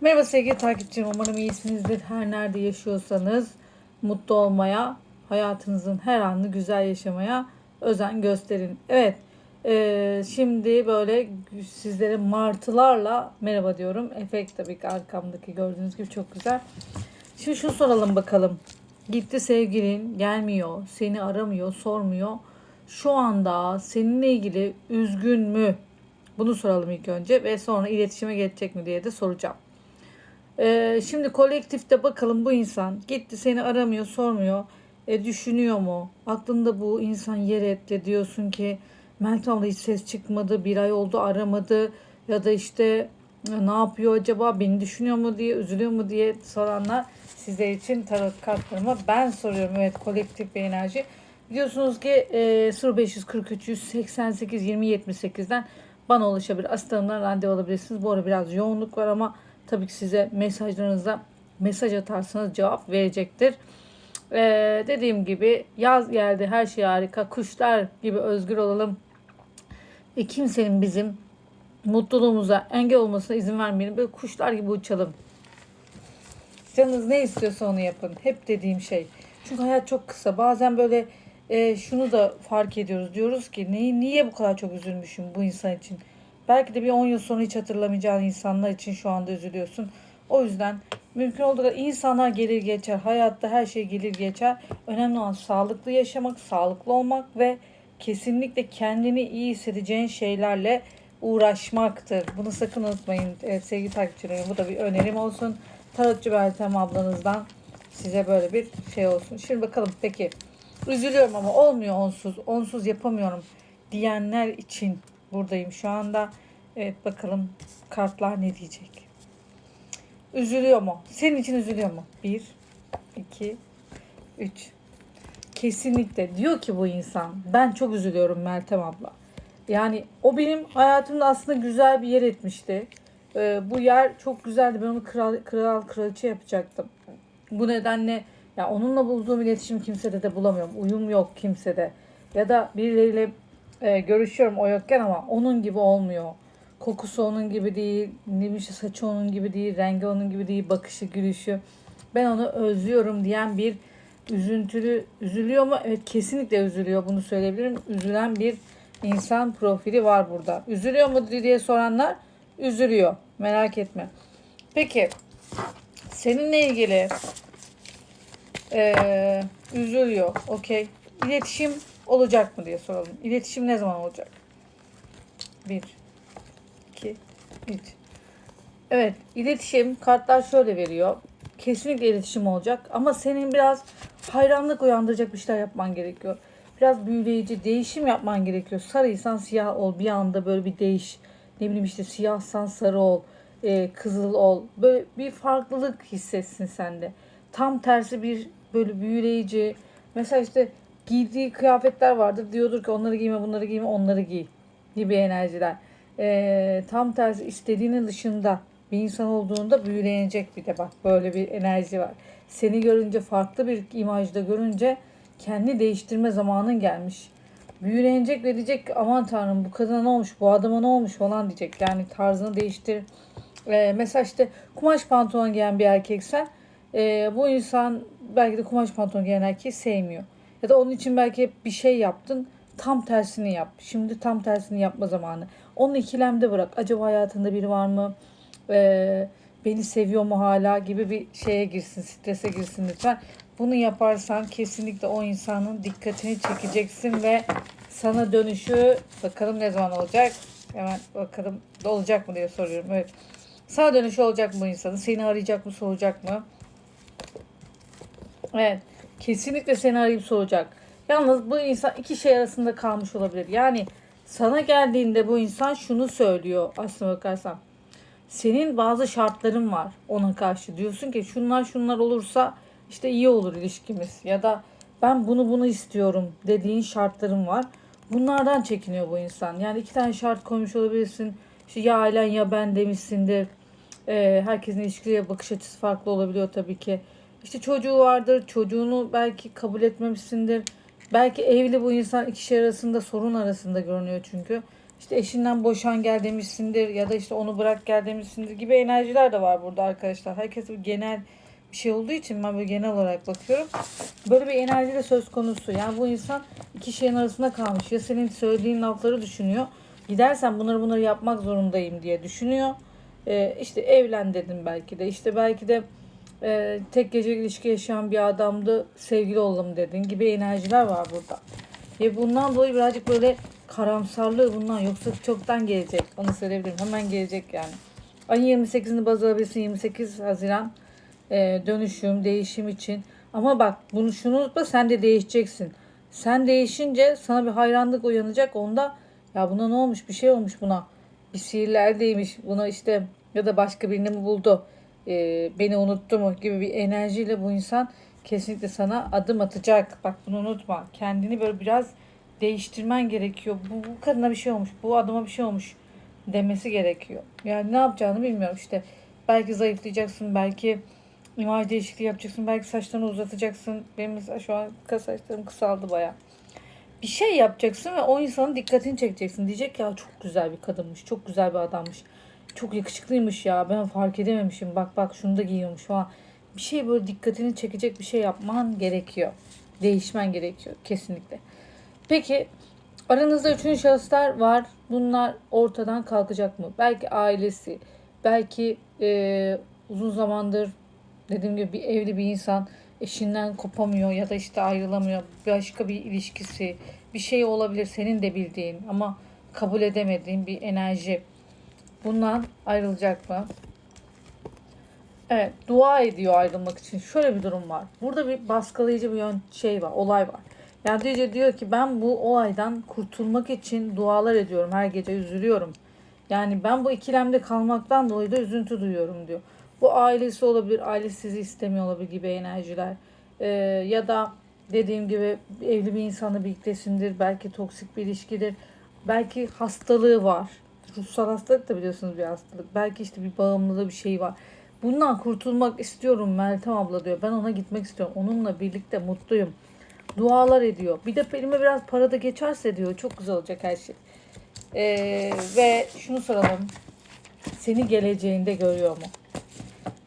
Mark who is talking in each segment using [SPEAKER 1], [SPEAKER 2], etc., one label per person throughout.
[SPEAKER 1] Merhaba sevgili takipçim. Umarım iyisinizdir. Her nerede yaşıyorsanız mutlu olmaya, hayatınızın her anını güzel yaşamaya özen gösterin. Evet, eee, şimdi böyle sizlere martılarla merhaba diyorum. Efekt tabii ki arkamdaki gördüğünüz gibi çok güzel. Şimdi şunu soralım bakalım. Gitti sevgilin gelmiyor, seni aramıyor, sormuyor. Şu anda seninle ilgili üzgün mü? Bunu soralım ilk önce ve sonra iletişime geçecek mi diye de soracağım. Ee, şimdi kolektifte bakalım bu insan gitti seni aramıyor, sormuyor. E, düşünüyor mu? Aklında bu insan yer etti diyorsun ki abla hiç ses çıkmadı, bir ay oldu aramadı ya da işte ne yapıyor acaba, beni düşünüyor mu diye, üzülüyor mu diye soranlar sizler için tarot kartlarıma ben soruyorum. Evet kolektif bir enerji. Biliyorsunuz ki e, 0543 188 20 78'den bana ulaşabilir. Asistanımdan randevu alabilirsiniz. Bu ara biraz yoğunluk var ama tabii ki size mesajlarınıza mesaj atarsanız cevap verecektir. Ee, dediğim gibi yaz geldi her şey harika. Kuşlar gibi özgür olalım. E, kimsenin bizim mutluluğumuza engel olmasına izin vermeyelim. Böyle kuşlar gibi uçalım. Canınız ne istiyorsa onu yapın. Hep dediğim şey. Çünkü hayat çok kısa. Bazen böyle e, şunu da fark ediyoruz. Diyoruz ki neyi, niye bu kadar çok üzülmüşüm bu insan için? Belki de bir 10 yıl sonra hiç hatırlamayacağın insanlar için şu anda üzülüyorsun. O yüzden mümkün olduğu kadar insanlar gelir geçer. Hayatta her şey gelir geçer. Önemli olan sağlıklı yaşamak, sağlıklı olmak ve kesinlikle kendini iyi hissedeceğin şeylerle uğraşmaktır. Bunu sakın unutmayın evet, sevgili takipçilerim. Bu da bir önerim olsun. Tarotçu Meltem ablanızdan size böyle bir şey olsun. Şimdi bakalım peki. Üzülüyorum ama olmuyor onsuz. Onsuz yapamıyorum diyenler için buradayım şu anda. Evet bakalım kartlar ne diyecek. Üzülüyor mu? Senin için üzülüyor mu? Bir, iki, üç. Kesinlikle diyor ki bu insan ben çok üzülüyorum Meltem abla. Yani o benim hayatımda aslında güzel bir yer etmişti. Ee, bu yer çok güzeldi. Ben onu kral, kral kraliçe yapacaktım. Bu nedenle ya onunla bulduğum iletişim kimsede de bulamıyorum. Uyum yok kimsede. Ya da birileriyle e, görüşüyorum o yokken ama onun gibi olmuyor. Kokusu onun gibi değil, ne saçı onun gibi değil, rengi onun gibi değil, bakışı, gülüşü. Ben onu özlüyorum diyen bir üzüntülü, üzülüyor mu? Evet kesinlikle üzülüyor bunu söyleyebilirim. Üzülen bir insan profili var burada. Üzülüyor mu diye soranlar üzülüyor. Merak etme. Peki seninle ilgili ee, üzülüyor. Okey. İletişim olacak mı diye soralım. İletişim ne zaman olacak? Bir, iki, üç. Evet, iletişim kartlar şöyle veriyor. Kesinlikle iletişim olacak ama senin biraz hayranlık uyandıracak bir şeyler yapman gerekiyor. Biraz büyüleyici, değişim yapman gerekiyor. Sarıysan siyah ol, bir anda böyle bir değiş. Ne bileyim işte siyahsan sarı ol, e, kızıl ol. Böyle bir farklılık hissetsin sende. Tam tersi bir böyle büyüleyici. Mesela işte giydiği kıyafetler vardır. Diyordur ki onları giyme, bunları giyme, onları giy gibi enerjiler. Ee, tam tersi istediğinin dışında bir insan olduğunda büyülenecek bir de bak böyle bir enerji var. Seni görünce farklı bir imajda görünce kendi değiştirme zamanın gelmiş. Büyülenecek ve diyecek aman tanrım bu kadına ne olmuş bu adama ne olmuş falan diyecek. Yani tarzını değiştir. Ee, mesela işte kumaş pantolon giyen bir erkeksen e, bu insan belki de kumaş pantolon giyen erkeği sevmiyor. Ya da onun için belki hep bir şey yaptın tam tersini yap. Şimdi tam tersini yapma zamanı. Onu ikilemde bırak. Acaba hayatında biri var mı? Ee, beni seviyor mu hala gibi bir şeye girsin, strese girsin lütfen. Bunu yaparsan kesinlikle o insanın dikkatini çekeceksin ve sana dönüşü bakalım ne zaman olacak? Hemen bakalım olacak mı diye soruyorum. Evet. Sana dönüşü olacak mı bu insanın? Seni arayacak mı, soracak mı? Evet. Kesinlikle seni arayıp soracak. Yalnız bu insan iki şey arasında kalmış olabilir. Yani sana geldiğinde bu insan şunu söylüyor aslına bakarsan. Senin bazı şartların var ona karşı. Diyorsun ki şunlar şunlar olursa işte iyi olur ilişkimiz. Ya da ben bunu bunu istiyorum dediğin şartların var. Bunlardan çekiniyor bu insan. Yani iki tane şart koymuş olabilirsin. İşte ya ailen ya ben demişsindir. Ee, herkesin ilişkiye bakış açısı farklı olabiliyor tabii ki. İşte çocuğu vardır. Çocuğunu belki kabul etmemişsindir. Belki evli bu insan iki şey arasında sorun arasında görünüyor çünkü. işte eşinden boşan gel demişsindir ya da işte onu bırak gel demişsindir gibi enerjiler de var burada arkadaşlar. Herkes bir genel bir şey olduğu için ben böyle genel olarak bakıyorum. Böyle bir enerji de söz konusu. Yani bu insan iki şeyin arasında kalmış. Ya senin söylediğin lafları düşünüyor. Gidersen bunları bunları yapmak zorundayım diye düşünüyor. Ee, işte evlen dedim belki de. İşte belki de e, tek gece ilişki yaşayan bir adamdı. Sevgili olalım dedin gibi enerjiler var burada. Ve bundan dolayı birazcık böyle karamsarlığı bundan yoksa çoktan gelecek. Onu söyleyebilirim. Hemen gelecek yani. Ayın 28'ini baz alabilirsin. 28 Haziran e, dönüşüm, değişim için. Ama bak bunu şunu unutma sen de değişeceksin. Sen değişince sana bir hayranlık uyanacak. Onda ya buna ne olmuş? Bir şey olmuş buna. Bir sihirler değmiş. Buna işte ya da başka birini mi buldu? E, beni unuttu mu gibi bir enerjiyle bu insan kesinlikle sana adım atacak. Bak bunu unutma. Kendini böyle biraz değiştirmen gerekiyor. Bu, bu kadına bir şey olmuş. Bu adama bir şey olmuş demesi gerekiyor. Yani ne yapacağını bilmiyorum işte. Belki zayıflayacaksın. Belki imaj değişikliği yapacaksın. Belki saçlarını uzatacaksın. Benim mesela şu an saçlarım kısaldı baya. Bir şey yapacaksın ve o insanın dikkatini çekeceksin. Diyecek ya çok güzel bir kadınmış. Çok güzel bir adammış. Çok yakışıklıymış ya. Ben fark edememişim. Bak bak şunu da giyiyormuş falan. Bir şey böyle dikkatini çekecek bir şey yapman gerekiyor. Değişmen gerekiyor kesinlikle. Peki aranızda üçüncü şahıslar var. Bunlar ortadan kalkacak mı? Belki ailesi, belki e, uzun zamandır dediğim gibi bir evli bir insan eşinden kopamıyor ya da işte ayrılamıyor. Başka bir ilişkisi, bir şey olabilir senin de bildiğin ama kabul edemediğin bir enerji. Bundan ayrılacak mı? Evet, dua ediyor ayrılmak için. Şöyle bir durum var. Burada bir baskılayıcı bir yön şey var, olay var. Yani diyor, diyor ki ben bu olaydan kurtulmak için dualar ediyorum. Her gece üzülüyorum. Yani ben bu ikilemde kalmaktan dolayı da üzüntü duyuyorum diyor. Bu ailesi olabilir, ailesi sizi istemiyor olabilir gibi enerjiler. Ee, ya da dediğim gibi evli bir insanla birliktesindir. Belki toksik bir ilişkidir. Belki hastalığı var. Ruhsal hastalık da biliyorsunuz bir hastalık. Belki işte bir bağımlılığı bir şey var. Bundan kurtulmak istiyorum Meltem abla diyor. Ben ona gitmek istiyorum. Onunla birlikte mutluyum. Dualar ediyor. Bir de elime biraz para da geçerse diyor. Çok güzel olacak her şey. Ee, ve şunu soralım. Seni geleceğinde görüyor mu?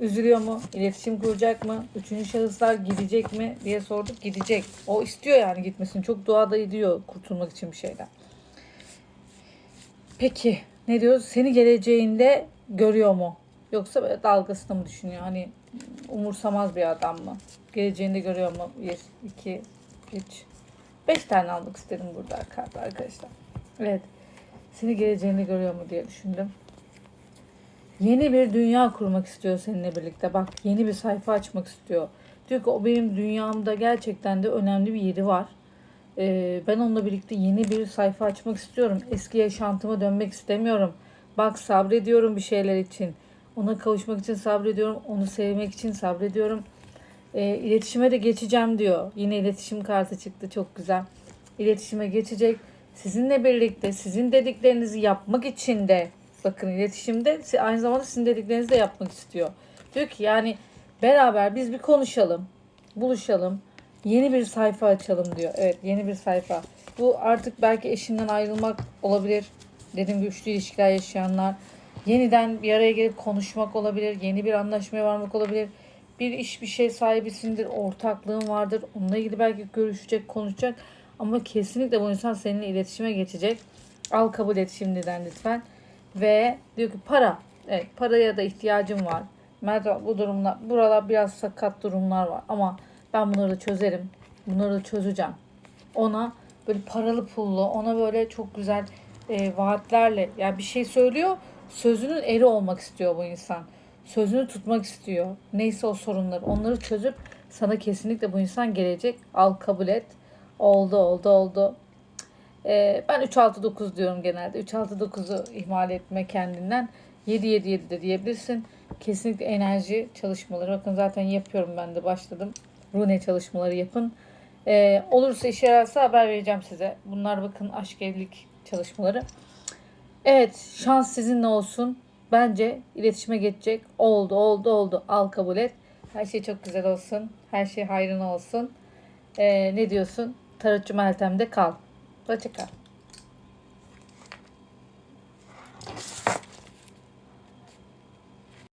[SPEAKER 1] Üzülüyor mu? İletişim kuracak mı? Üçüncü şahıslar gidecek mi diye sorduk. Gidecek. O istiyor yani gitmesini. Çok dua da ediyor kurtulmak için bir şeyden. Peki ne diyoruz? Seni geleceğinde görüyor mu? Yoksa böyle dalgasını mı düşünüyor? Hani umursamaz bir adam mı? Geleceğinde görüyor mu? 1, 2, 3, 5 tane almak istedim burada kart arkadaşlar. Evet. Seni geleceğinde görüyor mu diye düşündüm. Yeni bir dünya kurmak istiyor seninle birlikte. Bak yeni bir sayfa açmak istiyor. Diyor ki o benim dünyamda gerçekten de önemli bir yeri var. Ee, ben onunla birlikte yeni bir sayfa açmak istiyorum. Eski yaşantıma dönmek istemiyorum. Bak sabrediyorum bir şeyler için. Ona kavuşmak için sabrediyorum. Onu sevmek için sabrediyorum. E, iletişime de geçeceğim diyor. Yine iletişim kartı çıktı. Çok güzel. İletişime geçecek. Sizinle birlikte sizin dediklerinizi yapmak için de bakın iletişimde aynı zamanda sizin dediklerinizi de yapmak istiyor. Diyor ki yani beraber biz bir konuşalım. Buluşalım. Yeni bir sayfa açalım diyor. Evet yeni bir sayfa. Bu artık belki eşinden ayrılmak olabilir. Dediğim gibi üçlü ilişkiler yaşayanlar yeniden bir araya gelip konuşmak olabilir, yeni bir anlaşmaya varmak olabilir. Bir iş bir şey sahibisindir, ortaklığın vardır. Onunla ilgili belki görüşecek, konuşacak. Ama kesinlikle bu insan seninle iletişime geçecek. Al kabul et şimdiden lütfen. Ve diyor ki para. Evet paraya da ihtiyacım var. Merhaba bu durumlar, buralar biraz sakat durumlar var. Ama ben bunları da çözerim. Bunları da çözeceğim. Ona böyle paralı pullu, ona böyle çok güzel e, vaatlerle yani bir şey söylüyor sözünün eri olmak istiyor bu insan. Sözünü tutmak istiyor. Neyse o sorunlar. Onları çözüp sana kesinlikle bu insan gelecek. Al kabul et. Oldu oldu oldu. Ee, ben 3-6-9 diyorum genelde. 3-6-9'u ihmal etme kendinden. 7-7-7 de diyebilirsin. Kesinlikle enerji çalışmaları. Bakın zaten yapıyorum ben de başladım. Rune çalışmaları yapın. Ee, olursa işe yararsa haber vereceğim size. Bunlar bakın aşk evlilik çalışmaları. Evet şans sizinle olsun. Bence iletişime geçecek. Oldu oldu oldu. Al kabul et. Her şey çok güzel olsun. Her şey hayrına olsun. Ee, ne diyorsun? Tarotçu Meltem'de kal. Hoşça kal.